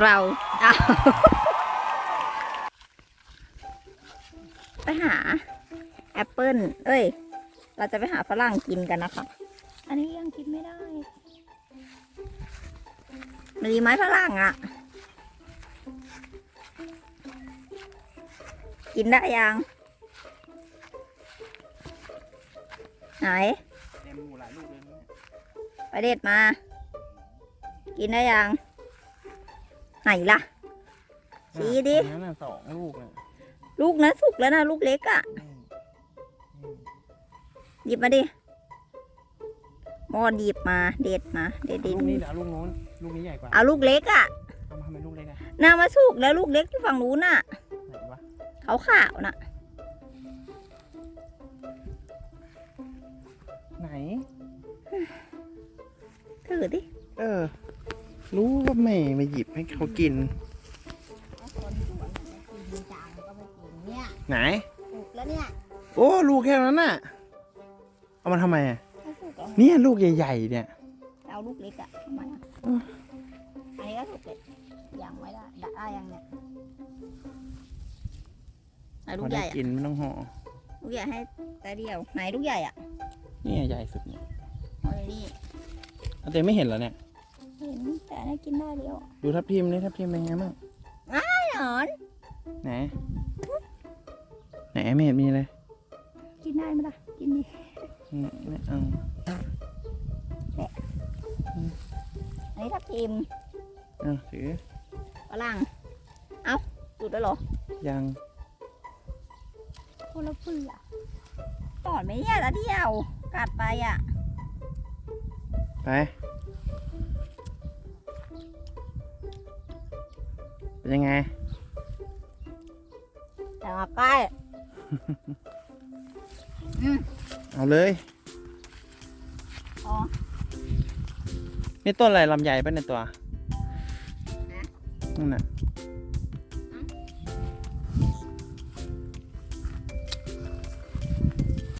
เราเอาไปหา แอปเปิลเอ้ย เราจะไปหาฝรั่งกินกันนะคะ อันนี้ยังกินไม่ได้มันดีไหมฝรั่งอะ่ะ กินได้ยัง ไหนเต็มหมูหลายลูกเลยเนี่ยไปเด็ดมา กินได้ยัง ไหนล่ะ ชี้ดิ อันนั้นน่ะสองลูกน่ะลูกนั้นสุกแล้วนะลูกเล็กอะ่ะอืมอืมหยิบมาดิมอหยิบมา เด็ดมา เด็ดดิลูกนี้เดี๋ยวเอาลูกโน้น ลูกนี้ใหญ่กว่าเอาลูกเล็กอะ่ะเอามาทำเป็นลูกเล็กอะน่ามาสุกแล้วลูกเล็กที่ฝั่งนู้นน่ะไหนวะขาวขาวๆน่ะ ไหน ถือดิ เออ รู้ว่าแม่มาหยิบให้เขากินคนสวนกินจางก็ไม่กินเนี่ยไหนสุกแล้วเนี่ยโอ้ลูกแค่นั้นน่ะ เอามาทำไมอะถ้าสุกแล้วเนี่ยลูกใหญ่ๆเนี่ย เอาลูกเล็กอะทำไมอะอืมอันนี้ก็สุกเลยยังไม่ได้ได้ได้ยังเนี่ยไหนลูพกอใหได้ญ่อะกินไม่ต้องห่อลูกใหญ่ให้แต่เดียวไหนลูกใหญ่อะเนี่ยใหญ่สุดเนี่ยเอาเลยนี่เอาแต่ไม่เห็นเหรอเนี่ยเห็นแต่อันนี้กินได้เดียวดูทับทิมนี่ทับทิมเป็นไงบ้างไม่หนอน ไหน ไหนไม่เห็นมีเลยกินได้ไหมล่ะ กินดิอืมไม่เอาอันนี้ทับทิมเอาถือฝรั่งเอ้าจุดแล้วเหรอ ยังคนละเปลือกตอดไหมเนี่ยตาเดียว กัดไปอะ ไป เป็นยังไงแต่มาใกล้เอาเลยอ๋อนี่ต้นอะไรลำไยป่ะในยตัวนั่นน่ะ